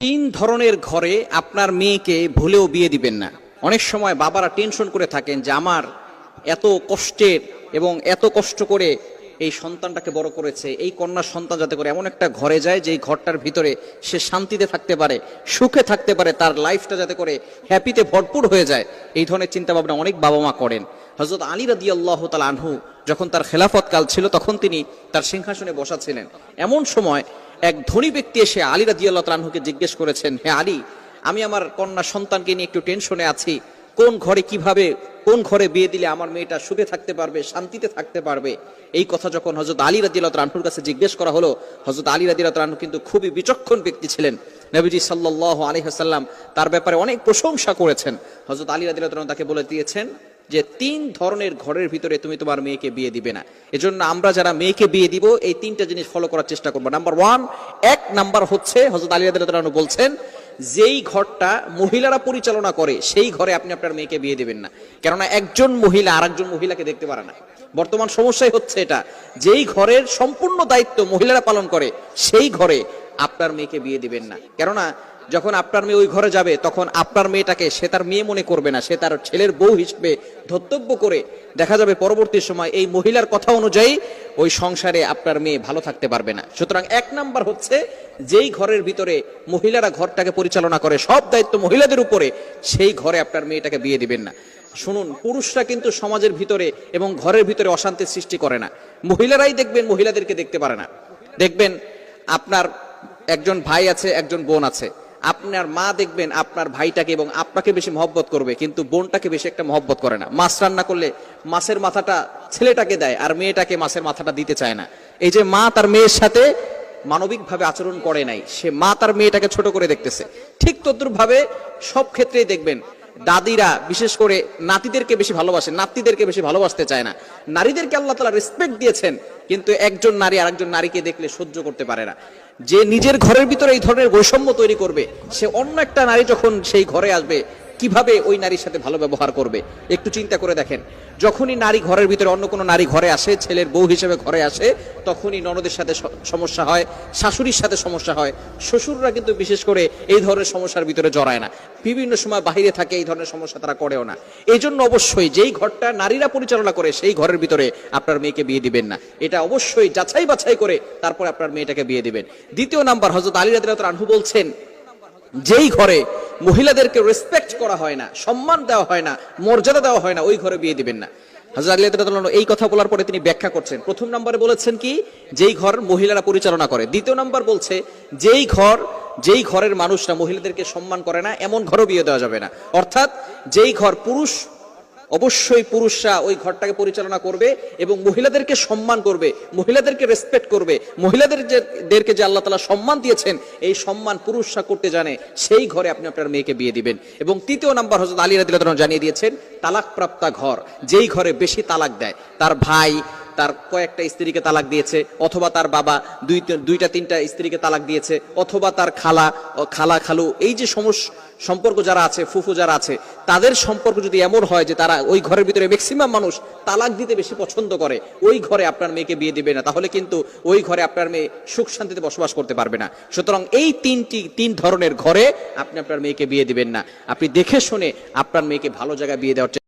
তিন ধরনের ঘরে আপনার মেয়েকে ভুলেও বিয়ে দিবেন না। অনেক সময় বাবারা টেনশন করে থাকেন যে আমার এত কষ্টের এবং এত কষ্ট করে এই সন্তানটাকে বড় করেছে, এই কন্যা সন্তান যাতে করে এমন একটা ঘরে যায় যে ঘরটার ভিতরে সে শান্তিতে থাকতে পারে, সুখে থাকতে পারে, তার লাইফটা যাতে করে হ্যাপিতে ভরপুর হয়ে যায়, এই ধরনের চিন্তা ভাবনা অনেক বাবা মা করেন। হজরত আলী রাদি আল্লাহ তাল আনহু যখন তার খেলাফত কাল ছিল তখন তিনি তার সিংহাসনে বসা ছিলেন। এমন সময় এক ধনী ব্যক্তি এসে আলী রাজি আল্লাহ তালহুকে জিজ্ঞেস করেছেন হ্যাঁ আলী, আমি আমার কন্যা সন্তানকে নিয়ে একটু টেনশনে আছি। কোন ঘরে কীভাবে, কোন ঘরে বিয়ে দিলে আমার মেয়েটা সুখে থাকতে পারবে, শান্তিতে থাকতে পারবে? এই কথা যখন হজরত আলী রাজি আল্লাহ তালহুর কাছে জিজ্ঞেস করা হলো হজরত আলী রাজি আল্লাহ তালহু কিন্তু খুবই বিচক্ষণ ব্যক্তি ছিলেন। নবীজি সাল্লাহ আলহিহাসাল্লাম তার ব্যাপারে অনেক প্রশংসা করেছেন। হজরত আলী রাজি আল্লাহ তাকে বলে দিয়েছেন যে তিন ধরনের ঘরের ভিতরে তুমি তোমার মেয়েকে বিয়ে দিবে না। এজন্য আমরা যারা মেয়েকে বিয়ে দিব, এই তিনটা জিনিস ফলো করার চেষ্টা করব। নাম্বার ওয়ান এক নাম্বার হচ্ছে হজরত আলী বলছেন, যেই ঘরটা মহিলারা পরিচালনা করে, সেই ঘরে আপনি আপনার মেয়েকে বিয়ে দিবেন না। কেননা একজন মহিলা আর একজন মহিলাকে দেখতে পারে না। বর্তমান সমস্যাই হচ্ছে এটা, যেই ঘরের সম্পূর্ণ দায়িত্ব মহিলারা পালন করে, সেই ঘরে আপনার মেয়েকে বিয়ে দিবেন না। কেননা যখন আপনার মেয়ে ওই ঘরে যাবে, তখন আপনার মেয়েটাকে সে তার মেয়ে মনে করবে না, সে তার ছেলের বউ হিসেবে ধর্তব্য করে দেখা যাবে পরবর্তী সময় এই মহিলার কথা অনুযায়ী ওই সংসারে আপনার মেয়ে ভালো থাকতে পারবে না। সুতরাং এক নাম্বার হচ্ছে, যেই ঘরের ভিতরে মহিলারা ঘরটাকে পরিচালনা করে, সব দায়িত্ব মহিলাদের উপরে, সেই ঘরে আপনার মেয়েটাকে বিয়ে দিবেন না। শুনুন, পুরুষরা কিন্তু সমাজের ভিতরে এবং ঘরের ভিতরে অশান্তির সৃষ্টি করে না। মহিলারাই দেখবেন মহিলাদেরকে দেখতে পারে না। দেখবেন, আপনার একজন ভাই আছে, একজন বোন আছে। আপনার মা দেখবেন আপনার ভাইটাকে এবং আপনাকে বেশি মহব্বত করবে, কিন্তু বোনটাকে বেশি একটা মহব্বত করে না। মাছ রান্না করলে মাছের মাথাটা ছেলেটাকে দেয় আর মেয়েটাকে মাছের মাথাটা দিতে চায় না। এই যে মা তার মেয়ের সাথে মানবিকভাবে আচরণ করে নাই, সে মা তার মেয়েটাকে ছোট করে দেখতেছে। ঠিক তদ্রুপভাবে সব ক্ষেত্রেই দেখবেন দাদিরা, বিশেষ করে নাতিদেরকে বেশি ভালোবাসে নাতিদেরকে বেশি ভালোবাসতে চায় না। নারীদেরকে আল্লাহ তালা রেসপেক্ট দিয়েছেন, কিন্তু একজন নারী আরেকজন নারীকে দেখলে সহ্য করতে পারে না। যে নিজের ঘরের ভিতরে এই ধরনের বৈষম্য তৈরি করবে, সে অন্য একটা নারী যখন সেই ঘরে আসবে, কীভাবে ওই নারীর সাথে ভালো ব্যবহার করবে? একটু চিন্তা করে দেখেন। যখনই নারী ঘরের ভিতরে অন্য কোনো নারী ঘরে আসে, ছেলের বউ হিসেবে ঘরে আসে, তখনই ননদের সাথে সমস্যা হয়, শাশুড়ির সাথে সমস্যা হয়। শ্বশুররা কিন্তু বিশেষ করে এই ধরনের সমস্যার ভিতরে জড়ায় না। বিভিন্ন সময় বাইরে থাকে, এই ধরনের সমস্যা তারা করেও না। এই জন্য অবশ্যই যেই ঘরটা নারীরা পরিচালনা করে, সেই ঘরের ভিতরে আপনার মেয়েকে বিয়ে দিবেন না। এটা অবশ্যই যাচাই বাছাই করে তারপরে আপনার মেয়েটাকে বিয়ে দিবেন। দ্বিতীয় নাম্বার হজরত আলী রাদিয়াল্লাহু বলছেন, যেই ঘরে মহিলাদেরকে রেসপেক্ট করা হয় না, সম্মান দেওয়া হয় না, মর্যাদা দেওয়া হয় না, ওই ঘরে বিয়ে দিবেন না। এই কথা বলার পরে তিনি ব্যাখ্যা করছেন। প্রথম নম্বরে বলেছেন কি? যেই ঘর মহিলারা পরিচালনা করে। দ্বিতীয় নম্বর বলছে, যেই ঘর, যেই ঘরের মানুষরা মহিলাদেরকে সম্মান করে না, এমন ঘরও বিয়ে দেওয়া যাবে না। অর্থাৎ যেই ঘর পুরুষ অবশ্যই পুরুষরা ওই ঘরটাকে পরিচালনা করবে এবং মহিলাদেরকে সম্মান করবে, মহিলাদেরকে রেসপেক্ট করবে, মহিলাদের দেরকে যে আল্লাহ তালা সম্মান দিয়েছেন, এই সম্মান পুরুষরা করতে জানে, সেই ঘরে আপনি আপনার মেয়েকে বিয়ে দিবেন। এবং তৃতীয় নাম্বার হজরত আলী রাদিল্লাহ জানিয়ে দিয়েছেন তালাক প্রাপ্তা ঘর, যেই ঘরে বেশি তালাক দেয়, তার ভাই তার কয়েকটা স্ত্রীকে তালাক দিয়েছে, অথবা তার বাবা দুই দুইটা তিনটা স্ত্রীকে তালাক দিয়েছে, অথবা তার খালা খালা খালু, এই যে সমস্যা সম্পর্ক যারা আছে, ফুফু যারা আছে, তাদের সম্পর্ক যদি এমন হয় যে তারা ওই ঘরের ভিতরে ম্যাক্সিমাম মানুষ তালাক দিতে বেশি পছন্দ করে, ওই ঘরে আপনার মেয়েকে বিয়ে দিবে না, তাহলে কিন্তু ওই ঘরে আপনার মেয়ে সুখ শান্তিতে বসবাস করতে পারবে না। সুতরাং এই তিনটি, তিন ধরনের ঘরে আপনি আপনার মেয়েকে বিয়ে দিবেন না। আপনি দেখে শুনে আপনার মেয়েকে ভালো জায়গায় বিয়ে দেওয়ার